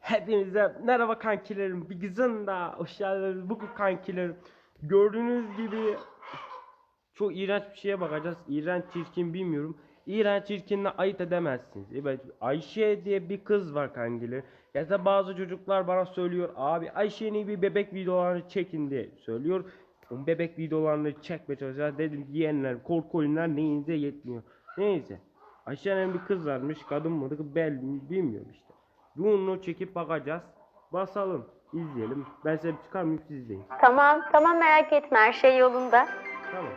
Hepinize merhaba kankilerim. Bir güzel daha hoş geldiniz. Bugün kankilerim. Gördüğünüz gibi çok iğrenç bir şeye bakacağız. İğrenç çirkin bilmiyorum. İğrenç çirkinle ayırt edemezsiniz. Evet Ayşe diye bir kız var kankiler. Ya da bazı çocuklar bana söylüyor abi Ayşe'nin bir bebek videolarını çekin diye söylüyor. O bebek videolarını çekmeye çalışacağız. Dedim yiyenler korku oyunlar neyinize yetmiyor. Neyse. Ayşe'nin bir kız varmış. Kadın mıydı belli bilmiyorum işte. Bunu çekip bakacağız. Basalım. izleyelim. Ben size bir çıkarmayayım siz izleyin. Tamam, tamam merak etme her şey yolunda. Tamam.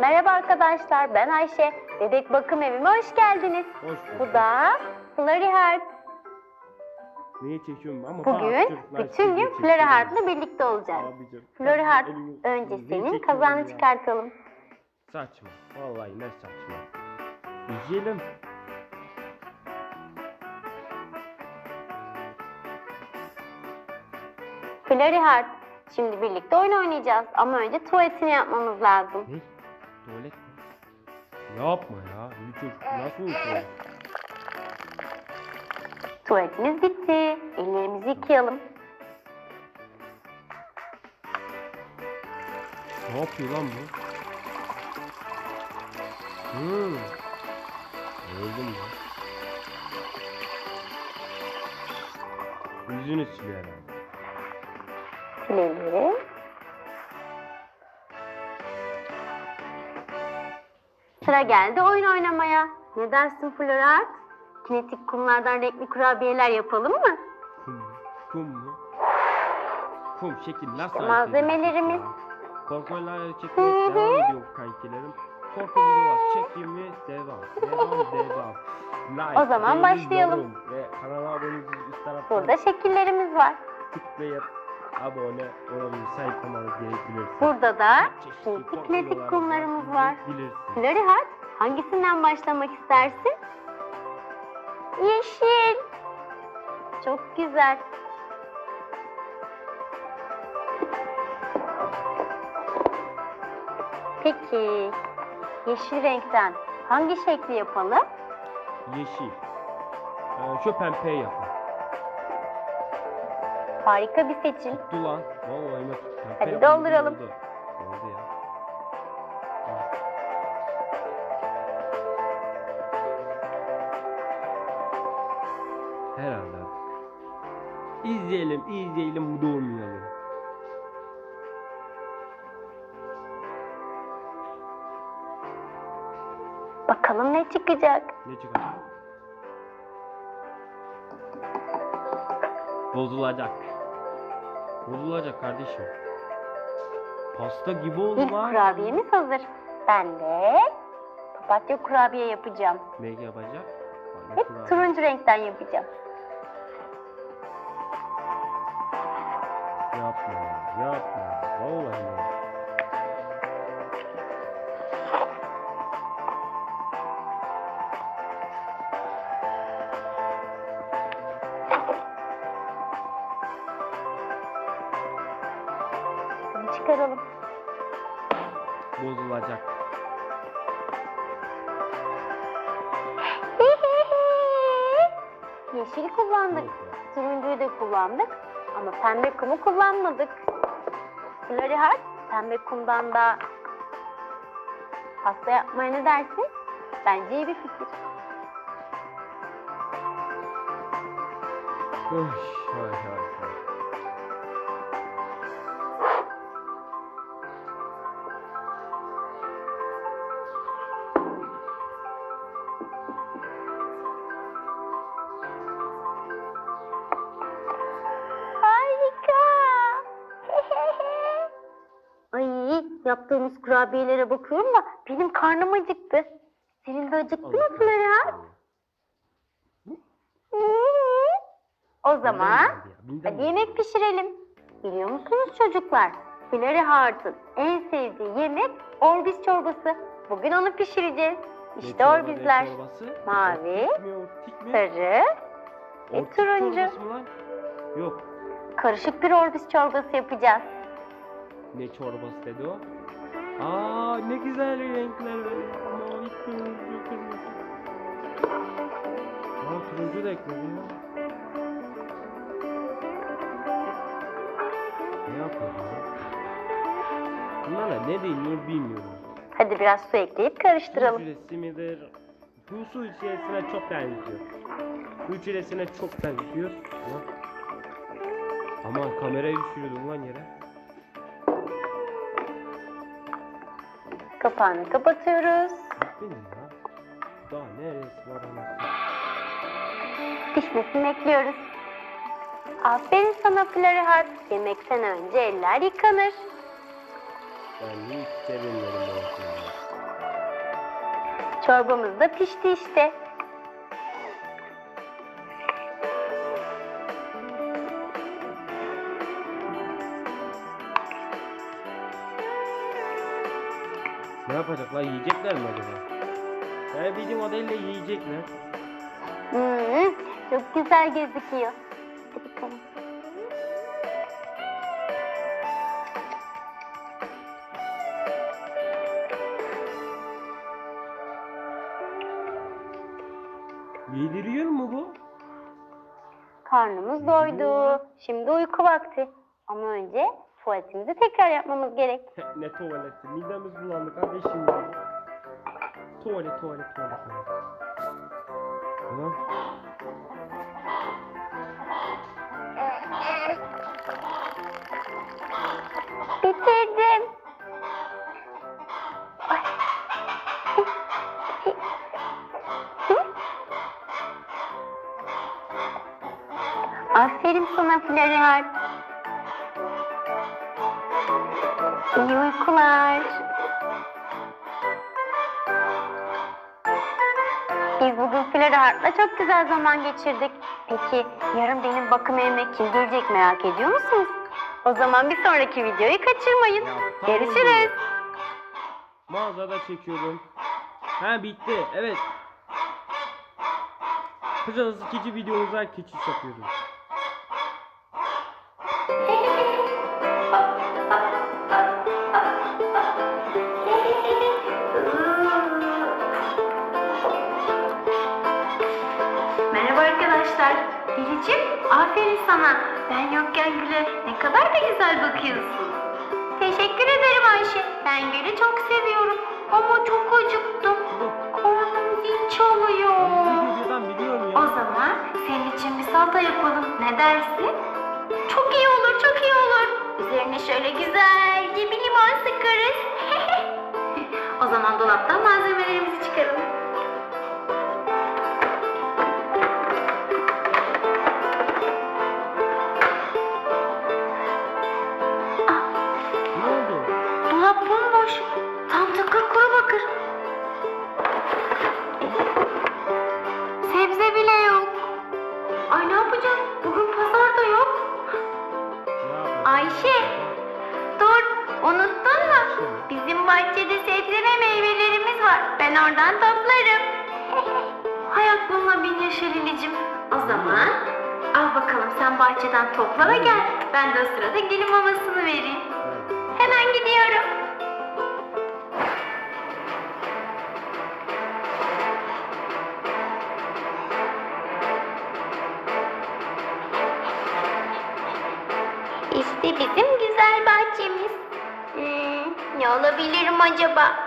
Merhaba arkadaşlar, ben Ayşe. Bebek bakım evime hoş geldiniz. Hoş bulduk. Bu da Flurry Heart. Neyi çekiyorum ama Bugün çocuklar bütün sizi gün çekiyor. Flurry Heart'la birlikte olacağız. Abicim, Flurry elini- önce neyi senin ya? çıkartalım. Saçma. Vallahi ne saçma. İzleyelim. Flurry Heart, şimdi birlikte oyun oynayacağız ama önce tuvaletini yapmamız lazım. Ne? Tuvalet mi? Yapma ya. Bir çocuk nasıl uyuyor? Tuvaletimiz bitti. Ellerimizi yıkayalım. Ne yapıyor lan bu? Hmm. Öldüm ya. Yüzünü siliyor herhalde. Silelim. Sıra geldi oyun oynamaya. Ne dersin Heart? Kinetik kumlardan renkli kurabiyeler yapalım mı? Kum, kum mu? Kum şekil nasıl İşte malzemelerimiz. Korkular çekmeye devam ediyor kankilerim. Korku videolar çekimi devam. Devam devam. Like, O zaman başlayalım. Ve kanala abone taraftan Burada şekillerimiz var. tıklayıp abone olabilir, sayfamanız gerekilir. Burada da Çeşitli videoları kumlarımız var. Bilirsin. Flurry Heart hangisinden başlamak istersin? Yeşil. Çok güzel. Peki yeşil renkten hangi şekli yapalım? Yeşil. Ee, şu pembeyi yapın. Harika bir seçim. Tuttu lan. Vallahi. Pembe Hadi dolduralım. Oldu. Oldu ya. Herhalde. İzleyelim, izleyelim, durmayalım. Bakalım ne çıkacak. Ne çıkacak? Bozulacak. Bozulacak kardeşim. Pasta gibi oldu İlk lan. kurabiyemiz hazır. Ben de papatya kurabiye yapacağım. Ne yapacak? Bana Hep kurabiye. turuncu renkten yapacağım. Yapma ya, yapma. Vallahi Bozulacak. Yeşil kullandık. Turuncuyu da kullandık. Ama pembe kumu kullanmadık. Flurry Heart, pembe kumdan da pasta yapmaya ne dersin? Bence iyi bir fikir. Hay hay hay. Kurabiyelere bakıyorum da benim karnım acıktı. Senin de acıktı mı kahretsin. O zaman hadi yemek pişirelim. Biliyor musunuz çocuklar? Flurry Heart'ın en sevdiği yemek Orbis çorbası. Bugün onu pişireceğiz. İşte Orbisler. çorbası? Mavi? Sarı, ve turuncu. Yok. karışık bir Orbis çorbası yapacağız. Ne çorbası dedi o? Aa ne güzel renkler böyle. Mavi, kırmızı, kırmızı. Aa turuncu da ekledim ya. Ne yapıyorsun? Bunlarla ne deniyor bilmiyorum. Hadi biraz su ekleyip karıştıralım. Üç resimidir. Bu su içerisine çok benziyor. Bu içerisine çok benziyor. Aman kamerayı düşürdüm lan yere. Kapağını kapatıyoruz. Ya. Daha neresi var anasını? Pişmesini bekliyoruz. Aferin sana Florihat. Yemekten önce eller yıkanır. Ben hiç sevinmedim bu aslında. Çorbamız da pişti işte. Ne yapacaklar? Yiyecekler mi acaba? Ben bildiğim adıyla yiyecekler. Hmm, çok güzel gözüküyor. Hadi bakalım. Yediriyor mu bu? Karnımız doydu. Şimdi uyku vakti. Ama önce tuvaletimizi tekrar yapmamız gerek. ne tuvaleti? Midemiz bulandı kardeşim. Tuvalet, tuvalet, tuvalet. tuvalet. Bitirdim. Aferin sana Florian. İyi uykular. Biz bugün Florian'la çok güzel zaman geçirdik. Peki yarın benim bakım evime kim gelecek merak ediyor musunuz? O zaman bir sonraki videoyu kaçırmayın. Ya, Görüşürüz. Mağazada çekiyordum. Ha bitti. Evet. Kızınız ikinci videomuza geçiş yapıyoruz. arkadaşlar. Biricim, aferin sana. Ben yokken Gül'e ne kadar da güzel bakıyorsun. Teşekkür ederim Ayşe. Ben Gül'ü çok seviyorum. Ama çok acıktım. Karnım zil çalıyor. O zaman senin için bir salata yapalım. Ne dersin? Çok iyi olur, çok iyi olur. Üzerine şöyle güzelce bir limon sıkarız. o zaman dolaptan malzemelerimizi çıkaralım. Bomboş. Tam takır kuru bakır. Sebze bile yok. Ay ne yapacağız? Bugün pazar da yok. Ayşe. Dur, unuttun mu? Bizim bahçede sebze ve meyvelerimiz var. Ben oradan toplarım. Hay aklımla bin yaşa Lilicim. O zaman al bakalım sen bahçeden topla ve gel. Ben de o sırada gelin mamasını vereyim. Hemen gidiyorum. Ne olabilirim acaba?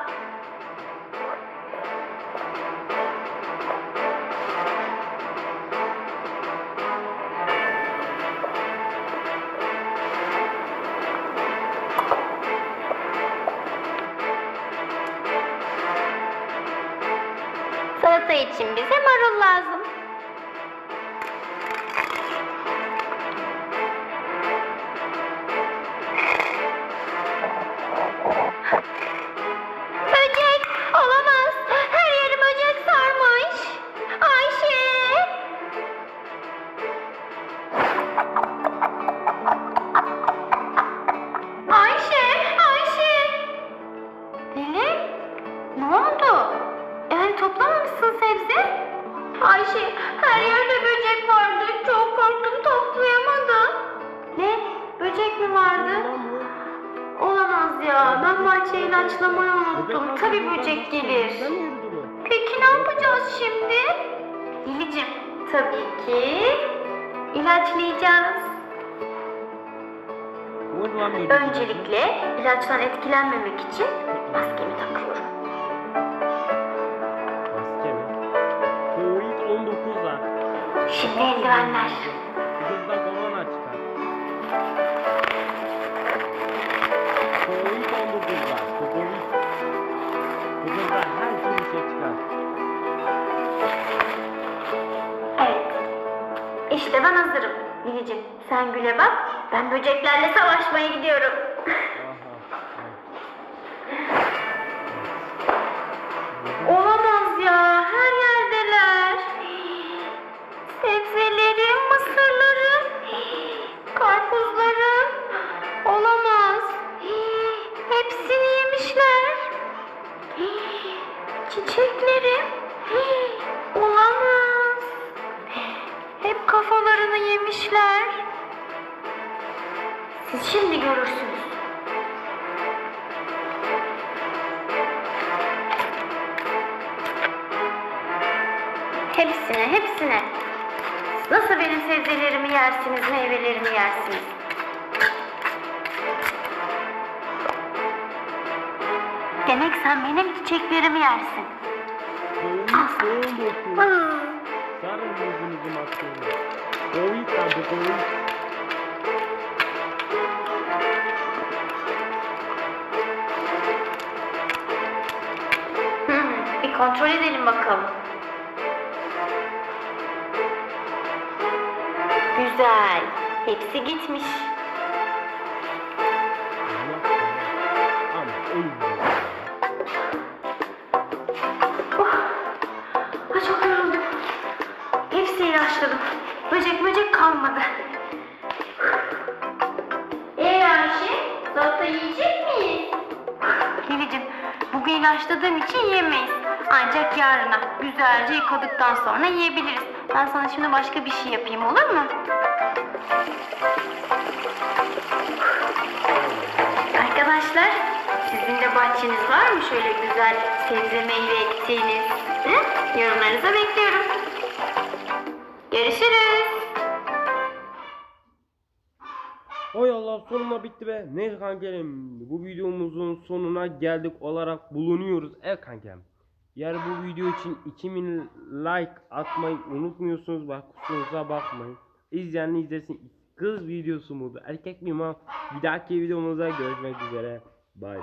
Oldu? Yani toplamamışsın sebze? Ayşe, her yerde böcek vardı. Çok korktum toplayamadım. Ne? Böcek mi vardı? Olamaz ya. Ben bahçeyi ilaçlamayı unuttum. Tabii böcek gelir. Peki ne yapacağız şimdi? Lilicim, tabii ki ilaçlayacağız. Öncelikle ilaçtan etkilenmemek için maskemi takıyorum. Eldivenler. Kızda korona çıkar. Covid-19 var. Covid. Kızda her türlü şey çıkar. Evet. İşte ben hazırım. Lilicim sen güle bak. Ben böceklerle savaşmaya gidiyorum. Karpuzlarım. Olamaz. Hepsini yemişler. Çiçeklerim. Olamaz. Hep kafalarını yemişler. Siz şimdi görürsünüz. Hepsine, hepsine. Nasıl benim sebzelerimi yersiniz, meyvelerimi yersiniz? Demek sen benim çiçeklerimi yersin. Covid-19. Hmm. Sarın yüzünüzü maskeyle. Covid. Hmm, bir kontrol edelim bakalım. Güzel. Hepsi gitmiş. Ay çok yoruldum. Hepsi ilaçladım. Böcek böcek kalmadı. Ee Ayşe, salata yiyecek miyiz? Lilicim, bugün ilaçladığım için yemeyiz. Ancak yarına güzelce yıkadıktan sonra yiyebiliriz. Ben sana şimdi başka bir şey yapayım olur mu? Arkadaşlar, sizin de bahçeniz var mı şöyle güzel sebze meyve ektiğiniz? Hı? Yorumlarınızı bekliyorum. Görüşürüz. Oy Allah sonuna bitti be. Neyse kankerim bu videomuzun sonuna geldik olarak bulunuyoruz. Evet kankem. Yani bu video için 2000 like atmayı unutmuyorsunuz. Bak kusurumuza bakmayın. İzleyen izlesin. Kız videosu mu? Erkek mi? Ma? Bir dahaki videomuzda görüşmek üzere. Bye.